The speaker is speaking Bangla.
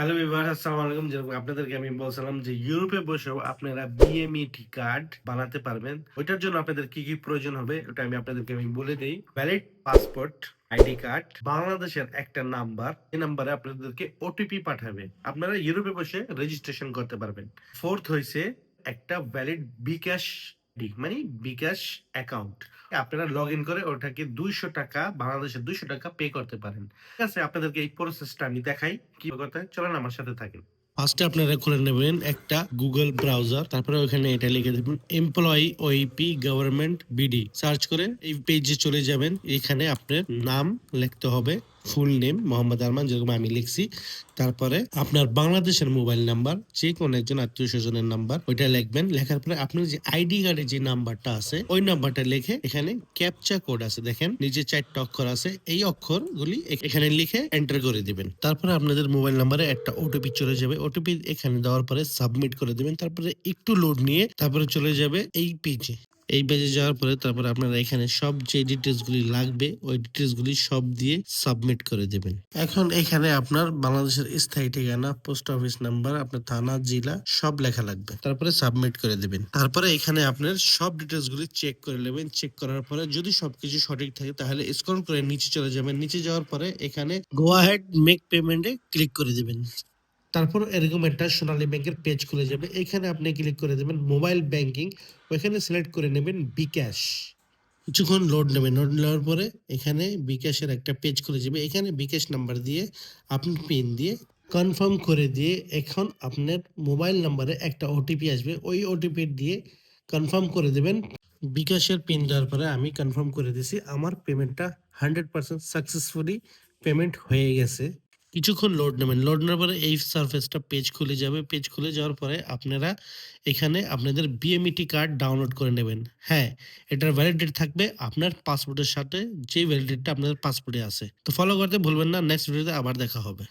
হ্যালো ভিউয়ার আসসালামু আলাইকুম যেরকম আপনাদেরকে আমি বলছিলাম যে ইউরোপে বসেও আপনারা বিএমইটি কার্ড বানাতে পারবেন। ওইটার জন্য আপনাদের কি কি প্রয়োজন হবে, ওটা আমি আপনাদেরকে আমি বলে দেই। ভ্যালিড পাসপোর্ট আইডি কার্ড বাংলাদেশের একটা নাম্বার এই নাম্বারে আপনাদেরকে ওটিপি পাঠাবে। আপনারা ইউরোপে বসে রেজিস্ট্রেশন করতে পারবেন। ফোর্থ হয়েছে একটা ভ্যালিড বিকাশ মানে বিকাশ অ্যাকাউন্ট। আপনারা লগ ইন করে ওটাকে দুইশো টাকা বাংলাদেশের দুইশো টাকা পে করতে পারেন। ঠিক আছে, আপনাদেরকে এই প্রসেসটা আমি দেখাই কি করতে চলেন আমার সাথে থাকেন। ফার্স্টে আপনারা খুলে নেবেন একটা গুগল ব্রাউজার তারপরে ওখানে এটা লিখে দেবেন employee OEP government BD search করে এই পেজে চলে যাবেন, এখানে আপনার নাম লিখতে হবে। ফুল নেম মোহাম্মদ আরমান যেরকম আমি লিখছি। তারপরে আপনার বাংলাদেশের মোবাইল নাম্বার যে কোনো একজন আত্মীয় স্বজনের নাম্বার ওইটা লিখবেন। লেখার পরে আপনার যে আইডি কার্ডে যে নাম্বারটা আছে, ওই নাম্বারটা লিখে এখানে ক্যাপচা কোড আছে। দেখেন, নিচে চারটা অক্ষর আছে। এই অক্ষরগুলি এ- এখানে লিখে এন্টার করে দিবেন। তারপরে আপনাদের মোবাইল নাম্বারে একটা ওটিপি চলে যাবে। ওটিপি এখানে দেওয়ার পরে সাবমিট করে দিবেন। তারপরে একটু লোড নিয়ে তারপরে চলে যাবে এই পেজে এই পেজে যাওয়ার পরে তারপরে আপনারা এখানে সব যে ডিটেলস গুলি লাগবে, ওই ডিটেলস গুলি সব দিয়ে সাবমিট করে দেবেন। এখন এখানে আপনার বাংলাদেশের স্থায়ী ঠিকানা পোস্ট অফিস নাম্বার আপনার থানা, জেলা, সব লেখা লাগবে। তারপরে সাবমিট করে দেবেন। তারপরে এখানে আপনার সব ডিটেলস গুলি চেক করে নেবেন। চেক করার পরে যদি সবকিছু সঠিক থাকে, তাহলে স্ক্রল করে নিচে চলে যাবেন। নিচে যাওয়ার পরে এখানে গো আহেড মেক পেমেন্টে ক্লিক করে দিবেন। তারপর এরকম একটা সোনালী ব্যাংকের পেজ খুলে যাবে। এখানে আপনি ক্লিক করে দেবেন মোবাইল ব্যাংকিং ওইখানে সিলেক্ট করে নেবেন বিকাশ কিছুক্ষণ লোড নেবেন। লোড নেওয়ার পরে এখানে বিকাশের একটা পেজ খুলে যাবে। এখানে বিকাশ নাম্বার দিয়ে, আপনি পিন দিয়ে কনফার্ম করে দিয়ে এখন আপনার মোবাইল নাম্বারে একটা ওটিপি আসবে। ওই ওটিপি দিয়ে কনফার্ম করে দেবেন। বিকাশের পিন দেওয়ার পরে আমি কনফার্ম করে দিছি আমার পেমেন্টটা হান্ড্রেড পার্সেন্ট সাকসেসফুলি পেমেন্ট হয়ে গেছে। কিছুক্ষণ লোড নেবেন। লোড নেওয়ার পরে এই সার্ফেসটা পেজ খুলে যাবে। পেজ খুলে যাওয়ার পরে আপনারা এখানে আপনাদের বিএমইটি কার্ড ডাউনলোড করে নেবেন। হ্যাঁ এটার ভ্যালিডেট থাকবে আপনার পাসপোর্টের সাথে যে ভ্যালিডেটটা আপনাদের পাসপোর্টে আছে। তো ফলো করতে ভুলবেন না। নেক্সট ভিডিওতে আবার দেখা হবে।